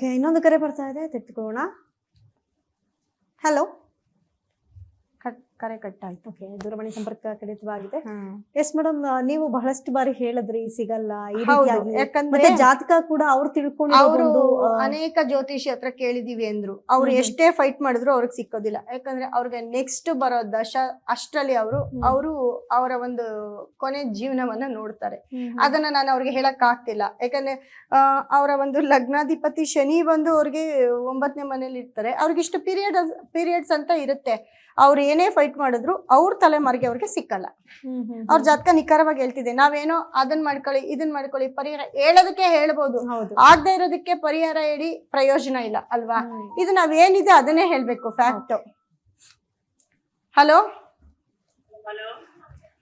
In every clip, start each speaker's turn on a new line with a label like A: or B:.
A: Okay ಇನ್ನೊಂದು ಕರೆ ಬರ್ತಾ ಇದೆ ತೆಗೆದುಕೊಳ್ಳೋಣ ಹಲೋ
B: ಕಟ್ ಕರೆ ಕಟ್ ಆಯ್ತು
A: ಓಕೆ ದೂರವಾಣಿ ಸಂಪರ್ಕ ಕಡಿತವಾಗಿದೆ. ಎಸ್ ಮೇಡಮ್ ನೀವು ಬಹಳಷ್ಟು ಬಾರಿ ಹೇಳಿದ್ರಿ ಸಿಗಲ್ಲ ಈ
B: ಹೌದು
A: ರೀತಿಯಾಗಿ.
B: ಯಾಕಂದ್ರೆ
A: ಮತ್ತೆ ಜಾತಕ ಕೂಡ ಅವ್ರು
B: ಅವರು ಅನೇಕ ಜ್ಯೋತಿಷಿ ಹತ್ರ ಕೇಳಿದೀವಿ ಅಂದ್ರು. ಅವ್ರು. ಎಷ್ಟೇ ಫೈಟ್ ಮಾಡಿದ್ರು ಅವ್ರಿಗೆ ಸಿಕ್ಕೋದಿಲ್ಲ. ಯಾಕಂದ್ರೆ ಅವ್ರಿಗೆ ನೆಕ್ಸ್ಟ್ ಬರೋ ದಶ ಅಷ್ಟರಲ್ಲಿ ಅವರು. ಅವರು ಅವರ ಒಂದು ಕೊನೆ ಜೀವನವನ್ನ ನೋಡ್ತಾರೆ. ಅದನ್ನ ನಾನು ಅವ್ರಿಗೆ ಹೇಳಕ್ ಆಗ್ತಿಲ್ಲ. ಯಾಕಂದ್ರೆ ಅವರ ಒಂದು ಲಗ್ನಾಧಿಪತಿ ಶನಿ ಬಂದು ಅವ್ರಿಗೆ ಒಂಬತ್ತನೇ ಮನೇಲಿ ಇರ್ತಾರೆ. ಅವ್ರಿಗೆ ಇಷ್ಟು ಪೀರಿಯಡ್ ಪೀರಿಯಡ್ಸ್ ಅಂತ ಇರುತ್ತೆ. ಅವ್ರು ಏನೇ ಫೈಟ್ ಮಾಡಿದ್ರು ಅವ್ರ ತಲೆಮಾರಿಗೆ ಅವ್ರಿಗೆ ಸಿಕ್ಕಲ್ಲ. ಅವ್ರ ಜಾತಕ ನಿಖರವಾಗಿ ಹೇಳ್ತಿದೆ ನಾವೇನೋ ಅದನ್ನ ಮಾಡ್ಕೊಳ್ಳಿ ಇದನ್ ಮಾಡ್ಕೊಳ್ಳಿ ಪರಿಹಾರ ಹೇಳೋದಕ್ಕೆ ಹೇಳ್ಬೋದು. ಆಗದೆ ಇರೋದಕ್ಕೆ ಪರಿಹಾರ ಹೇಳಿ ಪ್ರಯೋಜನ ಇಲ್ಲ ಅಲ್ವಾ. ಇದು ನಾವೇನಿದೆ ಅದನ್ನೇ ಹೇಳ್ಬೇಕು ಫ್ಯಾಕ್ಟ್. ಹಲೋ?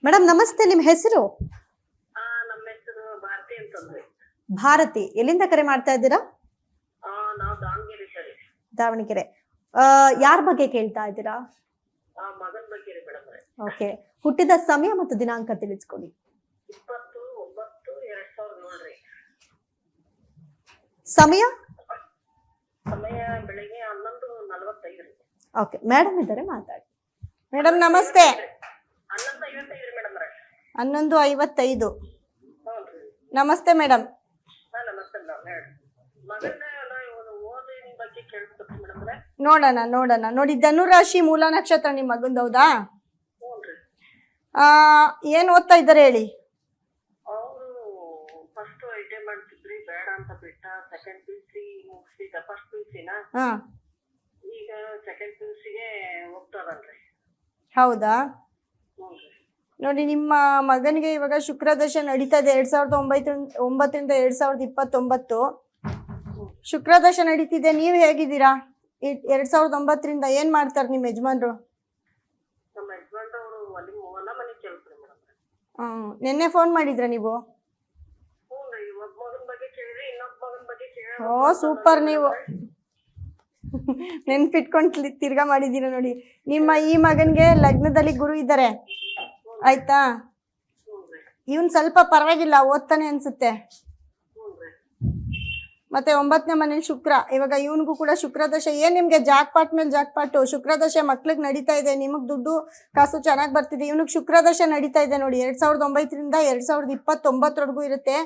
A: ಮೇಡಮ್ ನಮಸ್ತೆ ನಿಮ್ ಹೆಸರು?
C: ಆ ನಮ್ಮ ಹೆಸರು ಭಾರತಿ
A: ಎಲ್ಲಿಂದ ಕರೆ ಮಾಡ್ತಾ ಇದ್ದೀರಾ?
C: ಆ ನಾವು ದಾವಣಗೆರೆ ಯಾರ
A: ದಾವಣಗೆರೆ. ಆ, ಯಾರ್ ಬಗ್ಗೆ ಕೇಳ್ತಾ ಇದ್ದೀರಾ?
C: ಆ ಮಗನ ಬಗ್ಗೆ ರೀ ಮೇಡಮ್
A: ಓಕೆ. ಹುಟ್ಟಿದ ಸಮಯ ಮತ್ತು ದಿನಾಂಕ ತಿಳಿಸ್ಕೊಡಿ.
C: ಇಪ್ಪತ್ತು ಒಂಬತ್ತು ಎರಡ್ ಸಾವಿರದ ಏಳ್ರಿ
A: ಸಮಯ?
C: ಸಮಯ ಬೆಳಿಗ್ಗೆ ಹನ್ನೊಂದು ನಲವತ್ತೈದು
A: ಓಕೆ. ಮೇಡಮ್ ಇದ್ದಾರೆ ಮಾತಾಡಿ.
B: ಮೇಡಮ್ ನಮಸ್ತೆ.
C: ಹನ್ನೊಂದು ಐವತ್ತೈದು ರೀ ಮೇಡಮ್
B: ಹನ್ನೊಂದು ಐವತ್ತೈದು. ನಮಸ್ತೆ ಮೇಡಮ್.
C: ನಮಸ್ತೆ ಮೇಡಮ್ ಮಗನ ಇವನು ಓದಿನ ಬಗ್ಗೆ ಕೇಳ್ಬೇಕು ಮೇಡಮ್
B: ನೋಡೋಣ ನೋಡೋಣ. ನೋಡಿ ಧನುರಾಶಿ ಮೂಲ ನಕ್ಷತ್ರ ನಿಮ್ಮ ಮಗಂದು ಹೌದಾ? ಏನ್ ಓದ್ತಾ ಇದ್ದಾರೆ ಹೇಳಿ?
C: ಅವರು ಫಸ್ಟ್ ಐ ಮಾಡ್ತಿದ್ರಿ ಬೇಡ ಅಂತ ಬಿಟ್ಟ ಸೆಕೆಂಡ್ ಪಿ ಯು ಸಿ ಮುಗಿಸಿದ ಫಸ್ಟ್ ಪಿ ಸಿನ
B: ಹಾ.
C: ಈಗ ಸೆಕೆಂಡ್ ಪಿ ಯು ಸಿಗೆ ಹೋಗ್ತಾರನ್ರಿ
B: ಹೌದಾ ನೋಡಿ ನಿಮ್ಮ ಮಗನಿಗೆ ಇವಾಗ ಶುಕ್ರದಶ ನಡೀತಾ ಇದೆ ಎರಡ್ ಸಾವಿರದ ಒಂಬೈತ ಒಂಬತ್ತರಿಂದ ಎರಡ್ ಸಾವಿರದ ಇಪ್ಪತ್ತೊಂಬತ್ತು. ಶುಕ್ರದಶ ನಡೀತಿದೆ ನೀವು ಹೇಗಿದ್ದೀರಾ? ಎರಡ್ ಸಾವಿರದ ಒಂಬತ್ತರಿಂದ ಏನ್ ಮಾಡ್ತಾರೆ ನಿಮ್ಮ ಯಜಮಾನ್ರು
C: ನಮ್ಮ ಯಜಮಾನ್ರು ಅವರು ಅಲ್ಲಿ ಹೊಲ ಮನೆ ಕೆಲಸ ರೀ ಮೇಡಮ್
B: ಹ್ಮ್ ನಿನ್ನೆ ಫೋನ್ ಮಾಡಿದ್ರ ನೀವು? ಓ ಸೂಪರ್ ನೀವು. ನೆನ್ಪಿಟ್ಕೊಂಡು ತಿರ್ಗಾ ಮಾಡಿದೀರ ನೋಡಿ. ನಿಮ್ಮ ಈ ಮಗನ್ಗೆ ಲಗ್ನದಲ್ಲಿ ಗುರು ಇದ್ದಾರೆ ಆಯ್ತಾ? ಇವನ್ ಸ್ವಲ್ಪ ಪರವಾಗಿಲ್ಲ, ಓದ್ತಾನೆ ಅನ್ಸುತ್ತೆ. ಮತ್ತೆ ಒಂಬತ್ತನೇ ಮನೇಲಿ ಶುಕ್ರ. ಇವಾಗ ಇವನಿಗೂ ಕೂಡ ಶುಕ್ರದಶೆ ಏನ್ ನಿಮ್ಗೆ ಜಾಕ್ ಪಾಟ್ ಮೇಲೆ ಜಾಕ್ ಶುಕ್ರದಶೆ ಮಕ್ಳಿಗೆ ನಡೀತಾ ಇದೆ. ನಿಮಗ್ ದುಡ್ಡು ಕಾಸು ಚೆನ್ನಾಗಿ ಬರ್ತಿದೆ. ಇವನಿಗೆ ಶುಕ್ರದಶೆ ನಡೀತಾ ಇದೆ ನೋಡಿ. ಎರಡ್ ಸಾವಿರದ ಒಂಬತ್ತರಿಂದ ಎರಡ್ ಸಾವಿರದ ಇಪ್ಪತ್ತೊಂಬತ್ತರವರೆಗೂ ಇರುತ್ತೆ.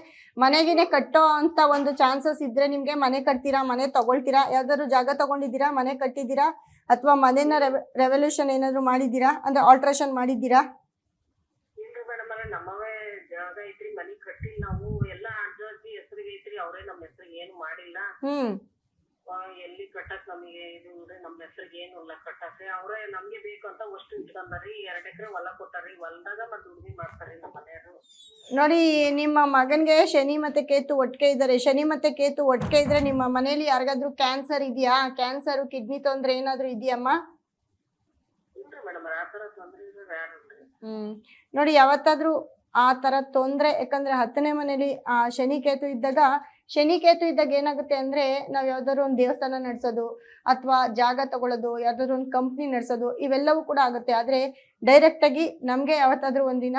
B: ಮನೆಗಿನೇ ಕಟ್ಟೋ ಅಂತ ಒಂದು ಚಾನ್ಸಸ್ ಇದ್ರೆ ನಿಮ್ಗೆ ಮನೆ ಕಟ್ತೀರಾ? ಮನೆ ತಗೊಳ್ತೀರಾ? ಯಾವ್ದಾದ್ರು ಜಾಗ ತಗೊಂಡಿದ್ದೀರಾ? ಮನೆ ಕಟ್ಟಿದ್ದೀರಾ? ಅಥವಾ ಮನೆನ ರೆವಲ್ಯೂಷನ್ ಏನಾದ್ರು ಮಾಡಿದ್ದೀರಾ? ಅಂದ್ರೆ ಆಲ್ಟ್ರೇಷನ್ ಮಾಡಿದ್ದೀರಾ
C: ಇಲ್ರಿ ಮೇಡಮ್ ಅವ್ರೆ ನಮ್ಮವೇ ಜಾಗ ಐತ್ರಿ ಮನಿ ಕಟ್ಟಿ ನಾವು ಎಲ್ಲ ಅಜ್ಜಿ ಹೆಸರಿಗೆ ಐತ್ರಿ ಅವ್ರೇ ನಮ್ಮ ಹೆಸರಿಗೆ ಏನು ಮಾಡಿಲ್ಲ.
B: ಹ್ಮ್.
C: ಆ, ಎಲ್ಲಿ ಕಟ್ಟಕ್ ನಮಗೆ ಇದು ನಮ್ಮ ಹೆಸರಿಗೆ ಏನು ಇಲ್ಲ ಕಟ್ಟಕ್ಕೆ ಅವರೇ ನಮ್ಗೆ ಬೇಕು ಅಂತ ಅಷ್ಟು ಇಟ್ಕೊಂಡಾರಿ ಎರಡ್ ಎಕರೆ ಹೊಲ ಕೊಟ್ಟಾರಿ. ಹೊಲದಾಗ ಮತ್ತೆ ದುಡ್ಮಿ ಮಾಡ್ತಾರಿ ನಮ್ಮ ಮನೆಯವರು.
B: ನೋಡಿ ನಿಮ್ಮ ಮಗನ್ಗೆ ಶನಿ ಮತ್ತೆ ಕೇತು ಒಟ್ಟಿಗೆ ಇದ್ದಾರೆ ಶನಿ ಮತ್ತೆ ಕೇತು ಒಟ್ಟಿಗೆ ಇದ್ರೆ ನಿಮ್ಮ ಮನೇಲಿ ಯಾರಿಗಾದ್ರೂ ಕ್ಯಾನ್ಸರ್ ಇದೆಯಾ? ಕ್ಯಾನ್ಸರ್ ಕಿಡ್ನಿ ತೊಂದ್ರೆ ಏನಾದ್ರೂ ಇದೆಯಮ್ಮ?
C: ಇಲ್ರಿ ಮೇಡಮ್ ಆ ಥರ ತೊಂದ್ರೆ ಇದ್ರೆ ಯಾರು
B: ಹ್ಮ್. ನೋಡಿ ಯಾವತ್ತಾದ್ರೂ ಆ ತರ ತೊಂದರೆ, ಯಾಕಂದ್ರೆ ಹತ್ತನೇ ಮನೇಲಿ ಆ ಶನಿ ಕೇತು ಇದ್ದಾಗ ಶನಿ ಕೇತು ಇದ್ದಾಗ ಏನಾಗುತ್ತೆ ಅಂದ್ರೆ, ನಾವ್ ಯಾವ್ದಾದ್ರು ಒಂದು ದೇವಸ್ಥಾನ ನಡೆಸೋದು, ಅಥವಾ ಜಾಗ ತಗೊಳ್ಳೋದು ಯಾವ್ದಾದ್ರು ಒಂದು ಕಂಪ್ನಿ ನಡೆಸೋದು, ಇವೆಲ್ಲವೂ ಕೂಡ ಆಗುತ್ತೆ. ಆದ್ರೆ ಡೈರೆಕ್ಟ್ ಆಗಿ ನಮ್ಗೆ ಯಾವತ್ತಾದ್ರೂ ಒಂದಿನ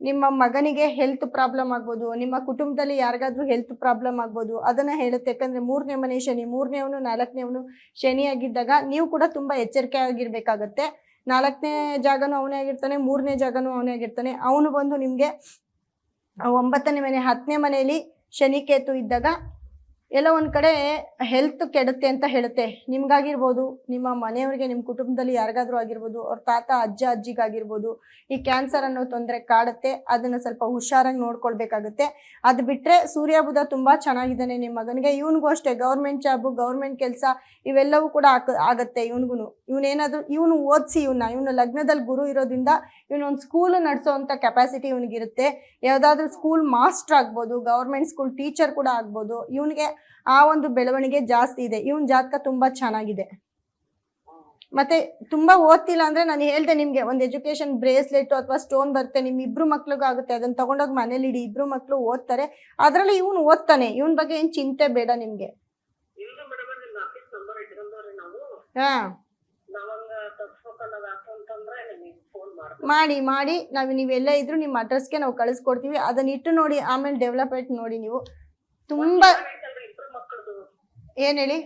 B: ನಿಮ್ಮ ಮಗನಿಗೆ ಹೆಲ್ತ್ ಪ್ರಾಬ್ಲಮ್ ಆಗ್ಬೋದು, ನಿಮ್ಮ ಕುಟುಂಬದಲ್ಲಿ ಯಾರಿಗಾದ್ರೂ ಹೆಲ್ತ್ ಪ್ರಾಬ್ಲಮ್ ಆಗ್ಬೋದು, ಅದನ್ನ ಹೇಳುತ್ತೆ. ಯಾಕಂದ್ರೆ ಮೂರನೇ ಮನೆ ಶನಿ ಮೂರನೇವನು ನಾಲ್ಕನೇವನು ಶನಿ ಆಗಿದ್ದಾಗ ನೀವು ಕೂಡ ತುಂಬಾ ಎಚ್ಚರಿಕೆ ಆಗಿರ್ಬೇಕಾಗತ್ತೆ. ನಾಲ್ಕನೇ ಜಾಗನೂ ಅವನೇ ಆಗಿರ್ತಾನೆ, ಮೂರನೇ ಜಾಗನೂ ಅವನೇ ಆಗಿರ್ತಾನೆ. ಅವನು ಬಂದು ನಿಮಗೆ ಒಂಬತ್ತನೇ ಮನೆ, ಹತ್ತನೇ ಮನೆಯಲ್ಲಿ ಶನಿ ಕೇತು ಇದ್ದಾಗ ಎಲ್ಲೋ ಒಂದು ಕಡೆ ಹೆಲ್ತ್ ಕೆಡುತ್ತೆ ಅಂತ ಹೇಳುತ್ತೆ. ನಿಮ್ಗಾಗಿರ್ಬೋದು, ನಿಮ್ಮ ಮನೆಯವರಿಗೆ ನಿಮ್ಮ ಕುಟುಂಬದಲ್ಲಿ ಯಾರಿಗಾದ್ರೂ ಆಗಿರ್ಬೋದು, ಅವ್ರ ತಾತ, ಅಜ್ಜ, ಅಜ್ಜಿಗಾಗಿರ್ಬೋದು, ಈ ಕ್ಯಾನ್ಸರ್ ಅನ್ನೋ ತೊಂದರೆ ಕಾಡುತ್ತೆ, ಅದನ್ನ ಸ್ವಲ್ಪ ಹುಷಾರಾಗಿ ನೋಡ್ಕೊಳ್ಬೇಕಾಗುತ್ತೆ. ಅದು ಬಿಟ್ಟರೆ ಸೂರ್ಯ ಬುಧ ತುಂಬಾ ಚೆನ್ನಾಗಿದ್ದಾನೆ ನಿಮ್ಮ ಮಗನಿಗೆ ಇವನಿಗೂ ಅಷ್ಟೇ, ಗೌರ್ಮೆಂಟ್ ಜಾಬು ಗೌರ್ಮೆಂಟ್ ಕೆಲಸ, ಇವೆಲ್ಲವೂ ಕೂಡ ಆಕ, ಆಗತ್ತೆ ಇವನಿಗೂ ಇವನೇನಾದ್ರೂ, ಇವನು ಓದಿಸಿ ಇವನ್ನ ಇವನು ಲಗ್ನದಲ್ಲಿ ಗುರು ಇರೋದ್ರಿಂದ ಇವನೊಂದು ಸ್ಕೂಲ್ ನಡೆಸೋವಂಥ ಕೆಪಾಸಿಟಿ ಇವನಿಗಿರುತ್ತೆ. ಯಾವುದಾದ್ರೂ ಸ್ಕೂಲ್ ಮಾಸ್ಟರ್ ಆಗ್ಬೋದು, ಗೌರ್ಮೆಂಟ್ ಸ್ಕೂಲ್ ಟೀಚರ್ ಕೂಡ ಆಗ್ಬೋದು, ಇವನಿಗೆ ಆ ಒಂದು ಬೆಳವಣಿಗೆ ಜಾಸ್ತಿ ಇದೆ. ಇವನ್ ಜಾತಕ ತುಂಬಾ ಚೆನ್ನಾಗಿದೆ. ಮತ್ತೆ ತುಂಬಾ ಓದ್ತಿಲ್ಲ ಅಂದ್ರೆ ನಾನು ಹೇಳ್ದೆ ನಿಮ್ಗೆ ಒಂದು ಎಜುಕೇಶನ್ ಬ್ರೇಸ್ಲೆಟ್ ಅಥವಾ ಸ್ಟೋನ್ ಬರುತ್ತೆ ನಿಮ್ ಇಬ್ರು ಮಕ್ಳಿಗೂ ಆಗುತ್ತೆ. ಅದನ್ನ ತಗೊಂಡೋಗಿ ಮನೇಲಿ ಇಡಿ ಇಬ್ರು ಮಕ್ಳು ಓದ್ತಾರೆ. ಅದ್ರಲ್ಲಿ ಇವನು ಓದ್ತಾನೆ. ಇವನ್ ಬಗ್ಗೆ ಏನ್ ಚಿಂತೆ ಬೇಡ ನಿಮ್ಗೆ. ಹಾ. ಮಾಡಿ ಮಾಡಿ. ನಾವು ನೀವೆಲ್ಲ ಇದ್ರು ನಿಮ್ಮ ಅಡ್ರೆಸ್ಗೆ ನಾವು ಕಳಿಸ್ಕೊಡ್ತೀವಿ. ಅದನ್ನ ಇಟ್ಟು ನೋಡಿ ಆಮೇಲೆ ಡೆವಲಪ್ಮೆಂಟ್ ನೋಡಿ ನೀವು. ತುಂಬಾ ಏನ್ ಹೇಳಿ?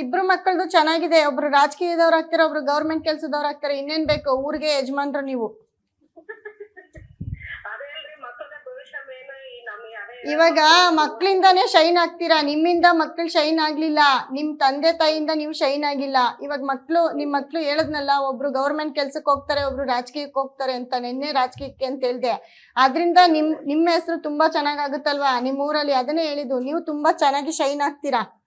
C: ಇಬ್ರು
B: ಮಕ್ಕಳದು ಚೆನ್ನಾಗಿದೆ. ಒಬ್ರು ರಾಜಕೀಯದವ್ರು ಆಗ್ತಾರೆ ಒಬ್ರು ಗೌರ್ಮೆಂಟ್ ಕೆಲ್ಸದವ್ರು ಆಗ್ತಾರೆ. ಇನ್ನೇನ್ ಬೇಕು? ಊರಿಗೆ ಯಜಮಾನ್ರು ನೀವು
C: ಅದೇ ಅಲ್ರಿ ಮಕ್ಕಳ ಭವಿಷ್ಯ ಏನು ಈ ನಮ್ಗೆ ಅದೇ
B: ಇವಾಗ ಮಕ್ಕಳಿಂದಾನೇ ಶೈನ್ ಆಗ್ತೀರಾ? ನಿಮ್ಮಿಂದ ಮಕ್ಳು ಶೈನ್ ಆಗ್ಲಿಲ್ಲ. ನಿಮ್ ತಂದೆ ತಾಯಿಯಿಂದ ನೀವು ಶೈನ್ ಆಗಿಲ್ಲ. ಇವಾಗ ಮಕ್ಕಳು ನಿಮ್ ಮಕ್ಕಳು ಹೇಳದ್ನಲ್ಲ, ಒಬ್ರು ಗೌರ್ಮೆಂಟ್ ಕೆಲ್ಸಕ್ಕೆ ಹೋಗ್ತಾರೆ, ಒಬ್ರು ರಾಜಕೀಯಕ್ಕೆ ಹೋಗ್ತಾರೆ ಅಂತ ನಿನ್ನೆ ರಾಜಕೀಯಕ್ಕೆ ಅಂತ ಹೇಳ್ದೆ. ಅದರಿಂದ ನಿಮ್, ನಿಮ್ಮ ಹೆಸರು ತುಂಬಾ ಚೆನ್ನಾಗಾಗುತ್ತಲ್ವಾ? ನಿಮ್ ಊರಲ್ಲಿ ಅದನ್ನೇ ಹೇಳಿದ್ದು. ನೀವು ತುಂಬಾ ಚೆನ್ನಾಗಿ ಶೈನ್ ಆಗ್ತೀರಾ?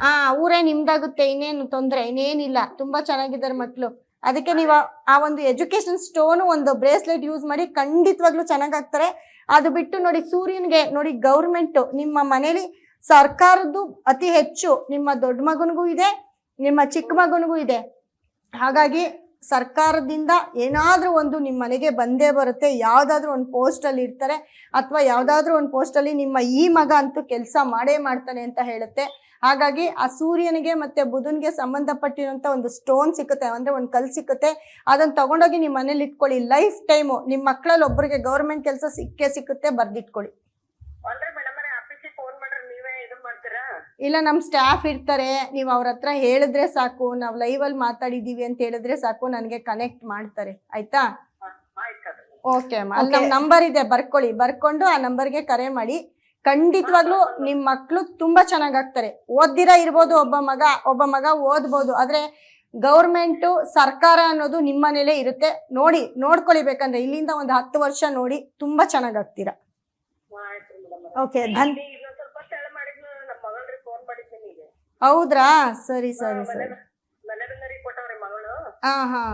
B: ಆ, ಊರೇ ನಿಮ್ದಾಗುತ್ತೆ. ಇನ್ನೇನು ತೊಂದ್ರೆ, ಇನ್ನೇನಿಲ್ಲ. ತುಂಬಾ ಚೆನ್ನಾಗಿದ್ದಾರೆ ಮಕ್ಕಳು ಅದಕ್ಕೆ ನೀವು ಆ ಒಂದು ಎಜುಕೇಶನ್ ಸ್ಟೋನು ಒಂದು ಬ್ರೇಸ್ಲೆಟ್ ಯೂಸ್ ಮಾಡಿ ಖಂಡಿತವಾಗ್ಲೂ ಚೆನ್ನಾಗಾಗ್ತಾರೆ ಅದು ಬಿಟ್ಟು ನೋಡಿ ಸೂರ್ಯನ್ಗೆ ನೋಡಿ ಗೌರ್ಮೆಂಟ್, ನಿಮ್ಮ ಮನೇಲಿ ಸರ್ಕಾರದ್ದು ಅತಿ ಹೆಚ್ಚು, ನಿಮ್ಮ ದೊಡ್ಡ ಮಗನಿಗೂ ಇದೆ, ನಿಮ್ಮ ಚಿಕ್ಕ ಮಗನಿಗೂ ಇದೆ. ಹಾಗಾಗಿ ಸರ್ಕಾರದಿಂದ ಏನಾದರೂ ಒಂದು ನಿಮ್ಮ ಮನೆಗೆ ಬಂದೇ ಬರುತ್ತೆ, ಯಾವುದಾದ್ರೂ ಒಂದು ಪೋಸ್ಟಲ್ಲಿ ಇರ್ತಾರೆ ಅಥವಾ ಯಾವುದಾದ್ರೂ ಒಂದು ಪೋಸ್ಟಲ್ಲಿ ನಿಮ್ಮ ಈ ಮಗ ಅಂತೂ ಕೆಲಸ ಮಾಡೇ ಮಾಡ್ತಾನೆ ಅಂತ ಹೇಳುತ್ತೆ. ಹಾಗಾಗಿ ಆ ಸೂರ್ಯನಿಗೆ ಮತ್ತೆ ಬುಧನ್ಗೆ ಸಂಬಂಧಪಟ್ಟಿರುವಂಥ ಒಂದು ಸ್ಟೋನ್ ಸಿಕ್ಕುತ್ತೆ, ಅಂದರೆ ಒಂದು ಕಲ್ ಸಿಕ್ಕುತ್ತೆ. ಅದನ್ನ ತಗೊಂಡೋಗಿ ನಿಮ್ಮ ಮನೇಲಿ ಇಟ್ಕೊಳ್ಳಿ. ಲೈಫ್ ಟೈಮು ನಿಮ್ಮ ಮಕ್ಕಳಲ್ಲಿ ಒಬ್ಬರಿಗೆ ಗೌರ್ಮೆಂಟ್ ಕೆಲಸ ಸಿಕ್ಕೇ ಸಿಕ್ಕುತ್ತೆ, ಬರ್ದಿಟ್ಕೊಳ್ಳಿ
C: ಅಲ್ರಿ ಮೇಡಮ್ ಆಫೀಸಿಗೆ ಫೋನ್ ಮಾಡ್ರಿ ನೀವೇ ಇದು ಮಾಡ್ತೀರಾ
B: ಇಲ್ಲ ನಮ್ಮ ಸ್ಟಾಫ್ ಇರ್ತಾರೆ. ನೀವು ಅವ್ರ ಹತ್ರ ಹೇಳಿದ್ರೆ ಸಾಕು. ನಾವು ಲೈವಲ್ಲಿ ಮಾತಾಡಿದೀವಿ ಅಂತ ಹೇಳಿದ್ರೆ ಸಾಕು. ನನಗೆ ಕನೆಕ್ಟ್ ಮಾಡ್ತಾರೆ. ಆಯ್ತಾ? ಓಕೆ ಅಮ್ಮ ಅಲ್ಲಿ ನಮ್ಮ ನಂಬರ್ ಇದೆ. ಬರ್ಕೊಳ್ಳಿ. ಬರ್ಕೊಂಡು ಆ ನಂಬರ್ಗೆ ಕರೆ ಮಾಡಿ. ಖಂಡಿತವಾಗ್ಲೂ ನಿಮ್ ಮಕ್ಳು ತುಂಬಾ ಚೆನ್ನಾಗಾಗ್ತಾರೆ ಓದ್ದಿರಾ ಇರ್ಬೋದು ಒಬ್ಬ ಮಗ ಒಬ್ಬ ಮಗ ಓದ್ಬೋದು. ಆದ್ರೆ ಗೌರ್ಮೆಂಟು ಸರ್ಕಾರ ಅನ್ನೋದು ನಿಮ್ಮ ಮನೇಲೇ ಇರುತ್ತೆ. ನೋಡಿ ನೋಡ್ಕೊಳ್ಳಿ ಬೇಕಂದ್ರೆ ಇಲ್ಲಿಂದ ಒಂದು ಹತ್ತು ವರ್ಷ ನೋಡಿ ತುಂಬಾ ಚೆನ್ನಾಗಾಗ್ತೀರಾ
C: ಆಗ್ತೀರಾ.
A: ಓಕೆ ಧನ್
C: ಇನ್ನೊಂದ್ ಸ್ವಲ್ಪ ತೆಳ ಮಾಡಿದ್ನು ನಮ್ಮ ಮಗಳ್ರಿ ಫೋನ್ ಮಾಡಿದ್ದೀನಿ ಈಗ
B: ಹೌದ್ರಾ? ಸರಿ ಸರಿ ಸರಿ.
C: ಮನೆಯಲ್ಲಿ ಕೊಟ್ಟವ್ರಿ ಮಗಳು?
B: ಹಾ ಹಾ.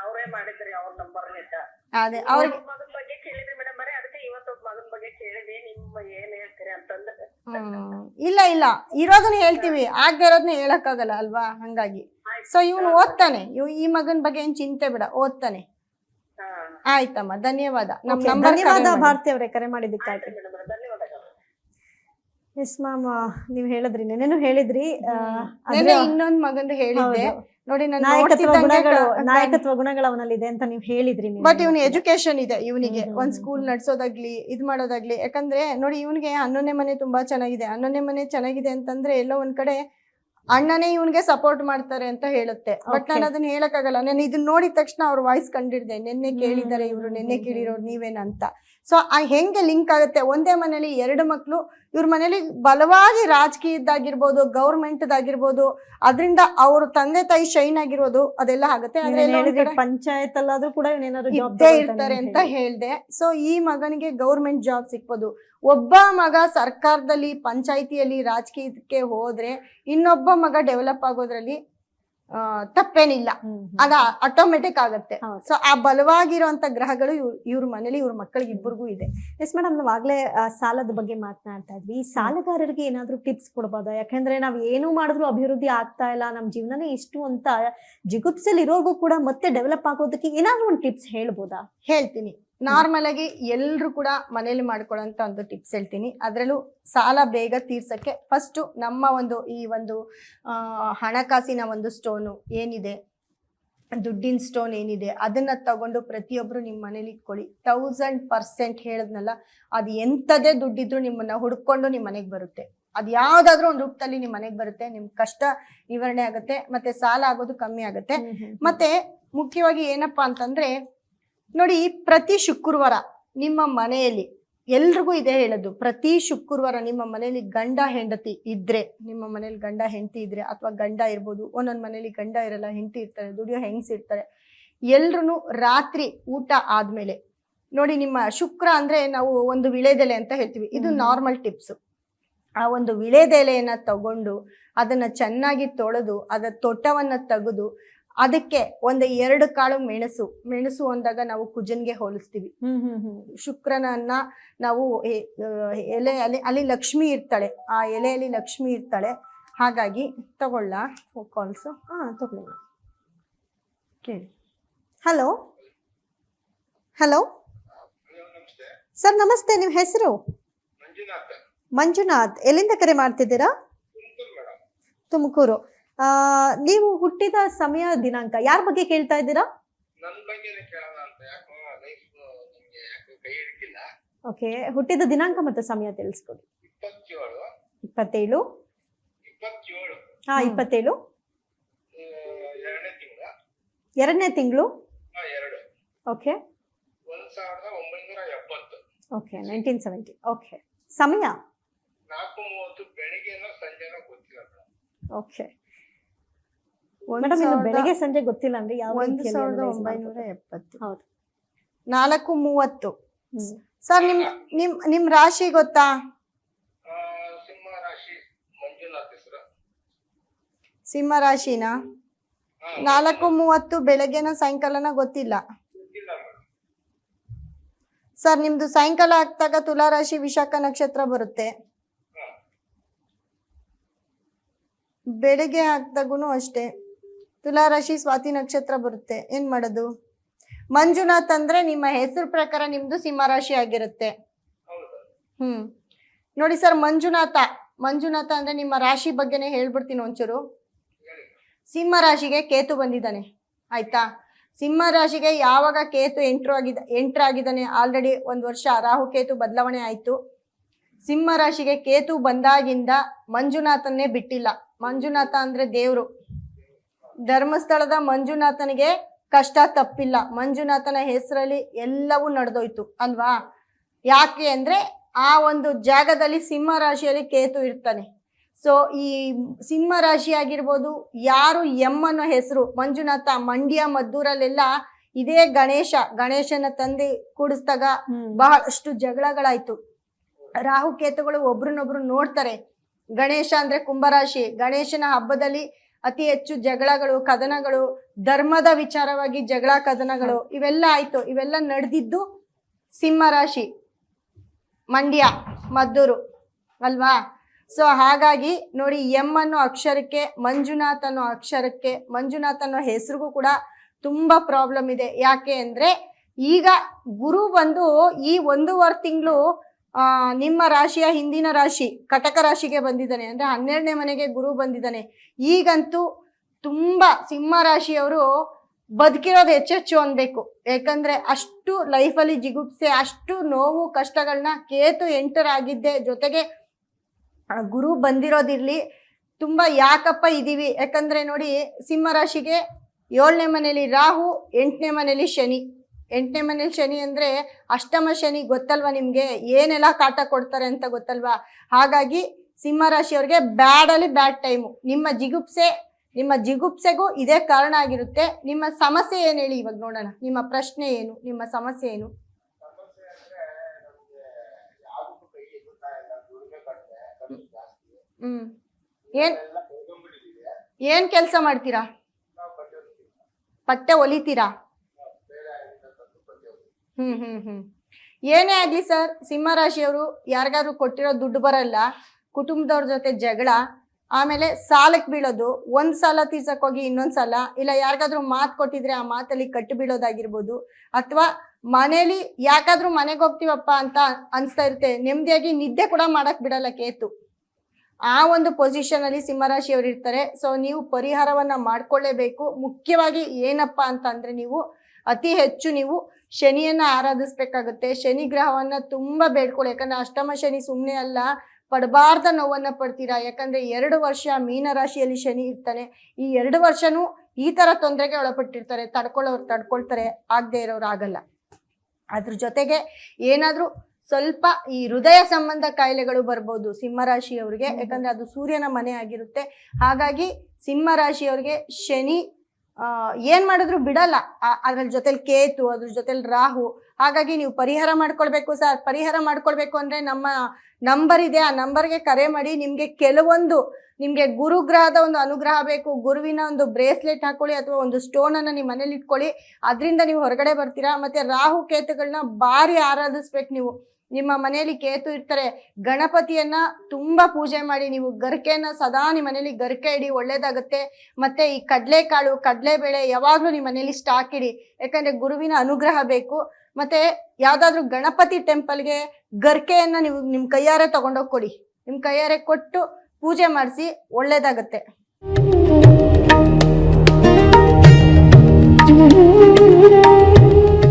C: ಅವರೇ ಮಾಡಿದ್ರಿ ಅವ್ರ ನಂಬರ್ನಿಂದ
B: ಅದೇ ಅವ್ರಿಗೆ
C: ಮಗನ್ ಬಗ್ಗೆ ಕೇಳಿದ್ರಿ ಮೇಡಮ್ ಬರೀ ಅದಕ್ಕೆ ಇವತ್ತು ಮಗನ್ ಬಗ್ಗೆ ಕೇಳಿದೆ ನಿಮ್ಮ ಏನ್ ಹೇಳ್ತೀರಿ ಅಂತಂದ.
B: ಇಲ್ಲ ಇಲ್ಲ. ಇರೋದನ್ನ ಹೇಳ್ತೀವಿ. ಆಗದೆ ಇರೋದನ್ನ ಹೇಳಕ್ಕಾಗಲ್ಲ ಅಲ್ವಾ? ಹಂಗಾಗಿ. ಸೊ ಇವನು ಓದ್ತಾನೆ. ಇವ್ ಈ ಮಗನ್ ಬಗ್ಗೆ ಏನ್ ಚಿಂತೆ ಬೇಡ ಓದ್ತಾನೆ.
C: ಹಾ.
B: ಆಯ್ತಮ್ಮ ಧನ್ಯವಾದ. ನಮ್ ನಂಬರ್
A: ಧನ್ಯವಾದ ಭಾರತಿ ಅವರೇ ಕರೆ ಮಾಡಿದ್ದಕ್ಕಾಗಿ. ಎಸ್ ಮ್ಯಾಮ್ ನೀವು ಹೇಳಿದ್ರಿ ನೆನೆನು ಹೇಳಿದ್ರಿ
B: ಇನ್ನೊಂದು ಮಗಂದು ಹೇಳಿದ್ದೆ. ನೋಡಿ
A: ನಾಯಕತ್ವ ಗುಣಗಳು ನಾಯಕತ್ವ ಗುಣಗಳು ಅವನಲ್ಲಿದೆ ಅಂತ ನೀವು ಹೇಳಿದ್ರಿ.
B: ಬಟ್ ಇವನ್ ಎಜುಕೇಶನ್ ಇದೆ ಇವನಿಗೆ. ಒಂದ್ ಸ್ಕೂಲ್ ನಡ್ಸೋದಾಗ್ಲಿ ಇದ್ ಮಾಡೋದಾಗ್ಲಿ. ಯಾಕಂದ್ರೆ ನೋಡಿ ಇವನಿಗೆ ಹನ್ನೊಂದನೇ ಮನೆ ತುಂಬಾ ಚೆನ್ನಾಗಿದೆ. ಹನ್ನೊಂದೇ ಮನೆ ಚೆನ್ನಾಗಿದೆ ಅಂತಂದ್ರೆ ಎಲ್ಲೋ ಒಂದ್ ಕಡೆ ಅಣ್ಣನೇ ಇವನ್ಗೆ ಸಪೋರ್ಟ್ ಮಾಡ್ತಾರೆ ಅಂತ ಹೇಳುತ್ತೆ. ಬಟ್. ನಾನು ಅದನ್ನ ಹೇಳಕ್ಕಾಗಲ್ಲ. ನಾನು ಇದನ್ನ ನೋಡಿದ ತಕ್ಷಣ ಅವ್ರ ವಾಯ್ಸ್ ಕಂಡಿಡ್ದೆ. ನಿನ್ನೆ ಕೇಳಿದ್ದಾರೆ ಇವರು ನಿನ್ನೆ ಕೇಳಿರೋರು ನೀವೇನಂತ. ಸೊ ಆ ಹೆಂಗೆ ಲಿಂಕ್ ಆಗುತ್ತೆ? ಒಂದೇ ಮನೇಲಿ ಎರಡು ಮಕ್ಕಳು ಇವ್ರ ಮನೇಲಿ ಬಲವಾಗಿ ರಾಜಕೀಯದ್ದಾಗಿರ್ಬೋದು ಗೌರ್ಮೆಂಟ್ದಾಗಿರ್ಬೋದು ಅದರಿಂದ ಅವ್ರ ತಂದೆ ತಾಯಿ ಶೈನ್ ಆಗಿರೋದು ಅದೆಲ್ಲ ಆಗುತ್ತೆ.
A: ಪಂಚಾಯತ್ ಅಲ್ಲಾದ್ರೂ ಕೂಡ
B: ಇದ್ದೇ ಇರ್ತಾರೆ ಅಂತ ಹೇಳ್ದೆ. ಸೊ ಈ ಮಗನಿಗೆ ಗೌರ್ಮೆಂಟ್ ಜಾಬ್ ಸಿಕ್ಬೋದು ಒಬ್ಬ ಮಗ ಸರ್ಕಾರದಲ್ಲಿ ಪಂಚಾಯಿತಿಯಲ್ಲಿ ರಾಜಕೀಯಕ್ಕೆ ಹೋದ್ರೆ ಇನ್ನೊಬ್ಬ ಮಗ ಡೆವಲಪ್ ಆಗೋದ್ರಲ್ಲಿ ತಪ್ಪೇನಿಲ್ಲ. ಅದ ಆಟೋಮೆಟಿಕ್ ಆಗುತ್ತೆ. ಸೊ ಆ ಬಲವಾಗಿರುವಂತ ಗ್ರಹಗಳು ಇವ್ರ- ಮನೇಲಿ ಇವ್ರ ಮಕ್ಕಳಿಗೆ ಇಬ್ಬರಿಗೂ ಇದೆ.
A: ಎಸ್ ಮೇಡಮ್ ನಾವು ಆಗ್ಲೇ ಆ, ಸಾಲದ ಬಗ್ಗೆ ಮಾತನಾಡ್ತಾ ಇದ್ವಿ. ಈ ಸಾಲಗಾರರಿಗೆ ಏನಾದ್ರು ಟಿಪ್ಸ್ ಕೊಡ್ಬೋದಾ? ಯಾಕಂದ್ರೆ ನಾವ್ ಏನು ಮಾಡಿದ್ರು ಅಭಿವೃದ್ಧಿ ಆಗ್ತಾ ಇಲ್ಲ. ನಮ್ ಜೀವನನೇ ಇಷ್ಟು ಅಂತ ಜಿಗುಪ್ಸಲ್ಲಿ ಇರೋರ್ಗೂ ಕೂಡ ಮತ್ತೆ ಡೆವಲಪ್ ಆಗೋದಕ್ಕೆ ಏನಾದ್ರೂ ಒಂದು ಟಿಪ್ಸ್ ಹೇಳ್ಬೋದಾ?
B: ಹೇಳ್ತೀನಿ. ನಾರ್ಮಲ್ ಆಗಿ ಎಲ್ರು ಕೂಡ ಮನೇಲಿ ಮಾಡ್ಕೊಳ್ಳೋಂಥ ಒಂದು ಟಿಪ್ಸ್ ಹೇಳ್ತೀನಿ. ಅದರಲ್ಲೂ ಸಾಲ ಬೇಗ ತೀರ್ಸಕ್ಕೆ ಫಸ್ಟ್ ನಮ್ಮ ಒಂದು ಈ ಒಂದು ಹಣಕಾಸಿನ ಒಂದು ಸ್ಟೋನು ಏನಿದೆ ದುಡ್ಡಿನ ಸ್ಟೋನ್ ಏನಿದೆ ಅದನ್ನ ತಗೊಂಡು ಪ್ರತಿಯೊಬ್ರು ನಿಮ್ಮ ಮನೇಲಿ ಇಟ್ಕೊಳ್ಳಿ. ತೌಸಂಡ್ ಪರ್ಸೆಂಟ್ ಹೇಳದ್ನಲ್ಲ ಅದು ಎಂಥದೇ ದುಡ್ಡಿದ್ರು ನಿಮ್ಮನ್ನ ಹುಡ್ಕೊಂಡು ನಿಮ್ಮ ಮನೆಗೆ ಬರುತ್ತೆ. ಅದು ಯಾವ್ದಾದ್ರೂ ಒಂದು ರೂಪದಲ್ಲಿ ನಿಮ್ಮ ಮನೆಗೆ ಬರುತ್ತೆ ನಿಮ್ ಕಷ್ಟ ನಿವಾರಣೆ ಆಗುತ್ತೆ ಮತ್ತೆ ಸಾಲ ಆಗೋದು ಕಮ್ಮಿ ಆಗುತ್ತೆ. ಮತ್ತೆ ಮುಖ್ಯವಾಗಿ ಏನಪ್ಪಾ ಅಂತಂದ್ರೆ ನೋಡಿ ಪ್ರತಿ ಶುಕ್ರವಾರ ನಿಮ್ಮ ಮನೆಯಲ್ಲಿ ಎಲ್ರಿಗೂ ಇದೇ ಹೇಳೋದು ಪ್ರತಿ ಶುಕ್ರವಾರ ನಿಮ್ಮ ಮನೆಯಲ್ಲಿ ಗಂಡ ಹೆಂಡತಿ ಇದ್ರೆ ನಿಮ್ಮ ಮನೇಲಿ ಗಂಡ ಹೆಂಡತಿ ಇದ್ರೆ ಅಥವಾ ಗಂಡ ಇರ್ಬೋದು ಒಂದೊಂದು ಮನೇಲಿ ಗಂಡ ಇರಲ್ಲ ಹೆಂಡತಿ ಇರ್ತಾರೆ ದುಡಿಯೋ ಹೆಂಗ್ಸ್ ಇರ್ತಾರೆ ಎಲ್ರು ರಾತ್ರಿ ಊಟ ಆದ್ಮೇಲೆ ನೋಡಿ ನಿಮ್ಮ ಶುಕ್ರ ಅಂದ್ರೆ ನಾವು ಒಂದು ವಿಳೆದೆಲೆ ಅಂತ ಹೇಳ್ತೀವಿ ಇದು. ನಾರ್ಮಲ್ ಟಿಪ್ಸ್ ಆ ಒಂದು ವಿಳೆದೆಲೆಯನ್ನ ತಗೊಂಡು ಅದನ್ನ ಚೆನ್ನಾಗಿ ತೊಳೆದು ಅದರ ತೊಟ್ಟವನ್ನ ತೆಗೆದು ಅದಕ್ಕೆ ಒಂದು ಎರಡು ಕಾಳು ಮೆಣಸು ಮೆಣಸು ಅಂದಾಗ ನಾವು ಕುಜನ್ಗೆ ಹೋಲಿಸ್ತೀವಿ.
A: ಹ್ಮ್ ಹ್ಮ್ ಹ್ಮ್.
B: ಶುಕ್ರನನ್ನ ನಾವು ಎಲೆ ಅಲ್ಲಿ ಅಲ್ಲಿ ಲಕ್ಷ್ಮಿ ಇರ್ತಾಳೆ ಆ ಎಲೆಯಲ್ಲಿ ಲಕ್ಷ್ಮಿ ಇರ್ತಾಳೆ. ಹಾಗಾಗಿ ತಗೊಳ್ಳ ಕಾಲ್ಸು
A: ಹಾ ತಗೊಳ್ಳಿ ಕೇಳಿ. ಹಲೋ? ಹಲೋ? ಸರ್ ನಮಸ್ತೆ ನಿಮ್ಮ ಹೆಸರು?
D: ಮಂಜುನಾಥ್.
A: ಮಂಜುನಾಥ್. ಎಲ್ಲಿಂದ ಕರೆ ಮಾಡ್ತಿದ್ದೀರಾ?
D: ತುಮಕೂರು.
A: ಆ ನೀವು ಹುಟ್ಟಿದ ಸಮಯ ದಿನಾಂಕ ಯಾರ ಬಗ್ಗೆ ಕೇಳ್ತಾ ಇದ್ದೀರಾ?
D: ನನ್ ಬಗ್ಗೆನೇ ಕೇಳೋಣ ಅಂತ. ಯಾಕೋ ಲೈಫ್ ನಿಮ್ಗೆ ಯಾಕೋ ಕೈ ಹಿಡಿಕಿಲ್ಲ
A: ಓಕೆ ಹುಟ್ಟಿದ ದಿನಾಂಕ ಮತ್ತು ಸಮಯ ತಿಳಿಸ್ಕೊಡಿ.
D: ಇಪ್ಪತ್ತೇಳು.
A: ಹಾ. ಇಪ್ಪತ್ತೇಳು.
D: ಎರಡನೇ ತಿಂಗಳ.
A: Okay. Okay nineteen seventy okay. ಸಮಯ? ಓಕೆ. ಮೇಡಮ್ ಇನ್ನು ಬೆಳಗ್ಗೆ ಸಂಜೆ ಗೊತ್ತಿಲ್ಲ ಅಂದ್ರೆ ಯಾವ
B: ಒಂದು
A: ರೀತಿಯಲ್ಲಿ
B: ಸಾವಿರದ
A: analyze
B: ಒಂಬೈನೂರ
A: ಮಾಡ್ಬೋದು?
B: ಎಪ್ಪತ್ತು.
A: ಹೌದು.
B: ನಾಲ್ಕು ಮೂವತ್ತು. ಸರ್ ನಿಮ್ ನಿಮ್ ನಿಮ್ ರಾಶಿ ಗೊತ್ತಾ?
D: ಆ, ಸಿಂಹ ರಾಶಿ ಮಂಜುನಾಥ್
B: ಸಿಂಹ ರಾಶಿನ? ನಾಲ್ಕು ಮೂವತ್ತು ಬೆಳಗ್ಗೆನ ಸಾಯಂಕಾಲನ ಗೊತ್ತಿಲ್ಲ. ಸರ್ ನಿಮ್ದು ಸಾಯಂಕಾಲ ಆಗ್ತಾಗ ತುಲಾ ರಾಶಿ ವಿಶಾಖ ನಕ್ಷತ್ರ ಬರುತ್ತೆ. ಬೆಳಿಗ್ಗೆ ಆಗ್ದಾಗೂ ಅಷ್ಟೇ. ತುಲಾ ರಾಶಿ ಸ್ವಾತಿ ನಕ್ಷತ್ರ ಬರುತ್ತೆ. ಏನ್ ಮಾಡೋದು? ಮಂಜುನಾಥ್ ಅಂದ್ರೆ ನಿಮ್ಮ ಹೆಸರು ಪ್ರಕಾರ ನಿಮ್ದು ಸಿಂಹ ರಾಶಿ ಆಗಿರುತ್ತೆ. ಹ್ಮ್. ನೋಡಿ ಸರ್, ಮಂಜುನಾಥ. ಮಂಜುನಾಥ ಅಂದ್ರೆ ನಿಮ್ಮ ರಾಶಿ ಬಗ್ಗೆನೇ ಹೇಳ್ಬಿಡ್ತೀನಿ ಒಂಚೂರು. ಸಿಂಹ ರಾಶಿಗೆ ಕೇತು ಬಂದಿದ್ದಾನೆ. ಆಯ್ತಾ? ಸಿಂಹ ರಾಶಿಗೆ ಯಾವಾಗ ಕೇತು ಎಂಟ್ರು ಆಗಿದ, ಎಂಟ್ರ್ ಆಗಿದ್ದಾನೆ? ಆಲ್ರೆಡಿ ಒಂದು ವರ್ಷ ರಾಹು ಕೇತು ಬದಲಾವಣೆ ಆಯ್ತು. ಸಿಂಹ ರಾಶಿಗೆ ಕೇತು ಬಂದಾಗಿಂದ ಮಂಜುನಾಥನ್ನೇ ಬಿಟ್ಟಿಲ್ಲ. ಮಂಜುನಾಥ ಅಂದ್ರೆ ದೇವ್ರು. ಧರ್ಮಸ್ಥಳದ ಮಂಜುನಾಥನಿಗೆ ಕಷ್ಟ ತಪ್ಪಿಲ್ಲ. ಮಂಜುನಾಥನ ಹೆಸರಲ್ಲಿ ಎಲ್ಲವೂ ನಡೆದೋಯ್ತು ಅಲ್ವಾ? ಯಾಕೆ ಅಂದ್ರೆ ಆ ಒಂದು ಜಾಗದಲ್ಲಿ ಸಿಂಹ ರಾಶಿಯಲ್ಲಿ ಕೇತು ಇರ್ತಾನೆ. ಸೊ ಈ ಸಿಂಹ ರಾಶಿ ಆಗಿರ್ಬೋದು ಯಾರು ಎಂ ಅನ್ನೋ ಹೆಸರು ಮಂಜುನಾಥ ಮಂಡ್ಯ ಮದ್ದೂರಲ್ಲೆಲ್ಲ ಇದೇ ಗಣೇಶ. ಗಣೇಶನ ತಂದೆ ಕೂಡಿಸ್ದಾಗ ಬಹಳಷ್ಟು ಜಗಳಗಳಾಯ್ತು. ರಾಹು ಕೇತುಗಳು ಒಬ್ರನ್ನೊಬ್ರು ನೋಡ್ತಾರೆ. ಗಣೇಶ ಅಂದ್ರೆ ಕುಂಭರಾಶಿ. ಗಣೇಶನ ಹಬ್ಬದಲ್ಲಿ ಅತಿ ಹೆಚ್ಚು ಜಗಳಗಳು ಕದನಗಳು ಧರ್ಮದ ವಿಚಾರವಾಗಿ ಜಗಳ ಕದನಗಳು ಇವೆಲ್ಲ ಆಯ್ತು. ಇವೆಲ್ಲ ನಡೆದಿದ್ದು ಸಿಂಹರಾಶಿ ಮಂಡ್ಯ ಮದ್ದೂರು ಅಲ್ವಾ? ಸೊ ಹಾಗಾಗಿ ನೋಡಿ ಎಂ ಅನ್ನೋ ಅಕ್ಷರಕ್ಕೆ ಮಂಜುನಾಥ್ ಅನ್ನೋ ಅಕ್ಷರಕ್ಕೆ ಮಂಜುನಾಥ್ ಅನ್ನೋ ಹೆಸರಿಗೂ ಕೂಡ ತುಂಬಾ ಪ್ರಾಬ್ಲಮ್ ಇದೆ. ಯಾಕೆ ಅಂದ್ರೆ ಈಗ ಗುರು ಬಂದು ಈ ಒಂದೂವರೆ ತಿಂಗಳು ನಿಮ್ಮ ರಾಶಿಯ ಹಿಂದಿನ ರಾಶಿ ಕಟಕ ರಾಶಿಗೆ ಬಂದಿದ್ದಾನೆ. ಅಂದ್ರೆ ಹನ್ನೆರಡನೇ ಮನೆಗೆ ಗುರು ಬಂದಿದ್ದಾನೆ. ಈಗಂತೂ ತುಂಬಾ ಸಿಂಹ ರಾಶಿಯವರು ಬದುಕಿರೋದು ಹೆಚ್ಚೆಚ್ಚು ಅನ್ಬೇಕು. ಯಾಕಂದ್ರೆ ಅಷ್ಟು ಲೈಫಲ್ಲಿ ಜಿಗುಪ್ಸೆ, ಅಷ್ಟು ನೋವು ಕಷ್ಟಗಳನ್ನ ಕೇತು ಎಂಟರ್ ಆಗಿದ್ದೆ ಜೊತೆಗೆ ಗುರು ಬಂದಿರೋದಿರ್ಲಿ, ತುಂಬಾ ಯಾಕಪ್ಪ ಇದೀವಿ. ಯಾಕಂದ್ರೆ ನೋಡಿ, ಸಿಂಹ ರಾಶಿಗೆ ಏಳನೇ ಮನೇಲಿ ರಾಹು, ಎಂಟನೇ ಮನೇಲಿ ಶನಿ. ಎಂಟನೇ ಮನೇಲಿ ಶನಿ ಅಂದರೆ ಅಷ್ಟಮ ಶನಿ ಗೊತ್ತಲ್ವಾ ನಿಮಗೆ? ಏನೆಲ್ಲ ಕಾಟ ಕೊಡ್ತಾರೆ ಅಂತ ಗೊತ್ತಲ್ವಾ? ಹಾಗಾಗಿ ಸಿಂಹ ಬ್ಯಾಡಲ್ಲಿ ಬ್ಯಾಡ್ ಟೈಮು. ನಿಮ್ಮ ಜಿಗುಪ್ಸೆ, ನಿಮ್ಮ ಜಿಗುಪ್ಸೆಗೂ ಇದೇ ಕಾರಣ ಆಗಿರುತ್ತೆ. ನಿಮ್ಮ ಸಮಸ್ಯೆ ಏನು ಹೇಳಿ ಇವಾಗ ನೋಡೋಣ. ನಿಮ್ಮ ಪ್ರಶ್ನೆ ಏನು? ನಿಮ್ಮ ಸಮಸ್ಯೆ ಏನು? ಹ್ಮ್. ಏನ್ ಏನ್ ಕೆಲಸ ಮಾಡ್ತೀರಾ? ಪಟ್ಟೆ ಹೊಲಿತೀರಾ
D: ನಾವು ಬೇರೆ ಆಗಿಂದ ತಂದು ಬಟ್ಟೆ ಹೊಲಿತೀವಿ.
B: ಹ್ಮ್ ಹ್ಮ್ ಹ್ಮ್. ಏನೇ ಆಗ್ಲಿ ಸರ್ ಸಿಂಹರಾಶಿಯವರು ಯಾರಿಗಾದ್ರೂ ಕೊಟ್ಟಿರೋ ದುಡ್ಡು ಬರಲ್ಲ, ಕುಟುಂಬದವ್ರ ಜೊತೆ ಜಗಳ, ಆಮೇಲೆ ಸಾಲಕ್ಕೆ ಬೀಳೋದು, ಒಂದ್ ಸಾಲ ತೀರ್ಸಕ್ ಹೋಗಿ ಇನ್ನೊಂದ್ ಸಾಲ, ಇಲ್ಲ ಯಾರಿಗಾದ್ರೂ ಮಾತು ಕೊಟ್ಟಿದ್ರೆ ಆ ಮಾತಲ್ಲಿ ಕಟ್ಟು ಬೀಳೋದಾಗಿರ್ಬೋದು, ಅಥವಾ ಮನೇಲಿ ಯಾಕಾದ್ರೂ ಮನೆಗೆ ಹೋಗ್ತೀವಪ್ಪ ಅಂತ ಅನ್ಸ್ತಾ ಇರುತ್ತೆ ನೆಮ್ಮದಿಯಾಗಿ ನಿದ್ದೆ ಕೂಡ ಮಾಡಕ್ ಬಿಡಲ್ಲ ಕೇತು. ಆ ಒಂದು ಪೊಸಿಷನ್ ಅಲ್ಲಿ ಸಿಂಹರಾಶಿಯವರು ಇರ್ತಾರೆ ಸೊ ನೀವು ಪರಿಹಾರವನ್ನ ಮಾಡ್ಕೊಳ್ಳೇಬೇಕು. ಮುಖ್ಯವಾಗಿ ಏನಪ್ಪಾ ಅಂತ ಅಂದ್ರೆ ನೀವು ಅತಿ ಹೆಚ್ಚು ನೀವು ಶನಿಯನ್ನ ಆರಾಧಿಸ್ಬೇಕಾಗುತ್ತೆ. ಶನಿ ಗ್ರಹವನ್ನ ತುಂಬಾ ಬೇಡ್ಕೊಳ್ಳಿ. ಯಾಕಂದ್ರೆ ಅಷ್ಟಮ ಶನಿ ಸುಮ್ಮನೆ ಅಲ್ಲ, ಪಡಬಾರ್ದ ನೋವನ್ನ ಪಡ್ತೀರಾ? ಯಾಕಂದ್ರೆ ಎರಡು ವರ್ಷ ಮೀನ ರಾಶಿಯಲ್ಲಿ ಶನಿ ಇರ್ತಾನೆ. ಈ ಎರಡು ವರ್ಷನೂ ಈ ತರ ತೊಂದರೆಗೆ ಒಳಪಟ್ಟಿರ್ತಾರೆ. ತಡ್ಕೊಳ್ಳೋರು ತಡ್ಕೊಳ್ತಾರೆ. ಆಗದೆ ಇರೋರು ಆಗಲ್ಲ. ಅದ್ರ ಜೊತೆಗೆ ಏನಾದ್ರೂ ಸ್ವಲ್ಪ ಈ ಹೃದಯ ಸಂಬಂಧ ಕಾಯಿಲೆಗಳು ಬರ್ಬೋದು ಸಿಂಹ ರಾಶಿಯವರಿಗೆ ಯಾಕಂದ್ರೆ ಅದು ಸೂರ್ಯನ ಮನೆ ಆಗಿರುತ್ತೆ. ಹಾಗಾಗಿ ಸಿಂಹ ರಾಶಿಯವರಿಗೆ ಶನಿ ಏನ್ ಮಾಡಿದ್ರು ಬಿಡಲ್ಲ. ಅದ್ರ ಜೊತೆಲಿ ಕೇತು ಅದ್ರ ಜೊತೆಲಿ ರಾಹು ಹಾಗಾಗಿ ನೀವು ಪರಿಹಾರ ಮಾಡ್ಕೊಳ್ಬೇಕು ಸರ್. ಪರಿಹಾರ ಮಾಡ್ಕೊಳ್ಬೇಕು ಅಂದರೆ ನಮ್ಮ ನಂಬರ್ ಇದೆ. ಆ ನಂಬರ್ಗೆ ಕರೆ ಮಾಡಿ ನಿಮಗೆ ಕೆಲವೊಂದು ನಿಮಗೆ ಗುರುಗ್ರಹದ ಒಂದು ಅನುಗ್ರಹ ಬೇಕು. ಗುರುವಿನ ಒಂದು ಬ್ರೇಸ್ಲೆಟ್ ಹಾಕೊಳ್ಳಿ ಅಥವಾ ಒಂದು ಸ್ಟೋನನ್ನು ನಿಮ್ಮ ಮನೇಲಿ ಇಟ್ಕೊಳ್ಳಿ. ಅದರಿಂದ ನೀವು ಹೊರಗಡೆ ಬರ್ತೀರಾ? ಮತ್ತು ರಾಹು ಕೇತುಗಳನ್ನ ಭಾರಿ ಆರಾಧಿಸ್ಬೇಕು ನೀವು. ನಿಮ್ಮ ಮನೆಯಲ್ಲಿ ಕೇತು ಇರ್ತಾರೆ. ಗಣಪತಿಯನ್ನ ತುಂಬಾ ಪೂಜೆ ಮಾಡಿ ನೀವು ಗರ್ಕೆಯನ್ನು ಸದಾ ನಿಮ್ಮ ಮನೇಲಿ ಗರ್ಕೆ ಇಡಿ, ಒಳ್ಳೇದಾಗುತ್ತೆ. ಮತ್ತೆ ಈ ಕಡಲೆಕಾಳು, ಕಡಲೆಬೇಳೆ ಯಾವಾಗಲೂ ನಿಮ್ಮ ಮನೇಲಿ ಸ್ಟಾಕ್ ಇಡಿ. ಯಾಕಂದ್ರೆ ಗುರುವಿನ ಅನುಗ್ರಹ ಬೇಕು. ಮತ್ತೆ ಯಾವ್ದಾದ್ರು ಗಣಪತಿ ಟೆಂಪಲ್ಗೆ ಗರ್ಕೆಯನ್ನ ನೀವು ನಿಮ್ ಕೈಯಾರೆ ತಗೊಂಡೋಗಿ ಕೊಡಿ. ನಿಮ್ ಕೈಯಾರೆ ಕೊಟ್ಟು ಪೂಜೆ ಮಾಡಿಸಿ ಒಳ್ಳೇದಾಗತ್ತೆ.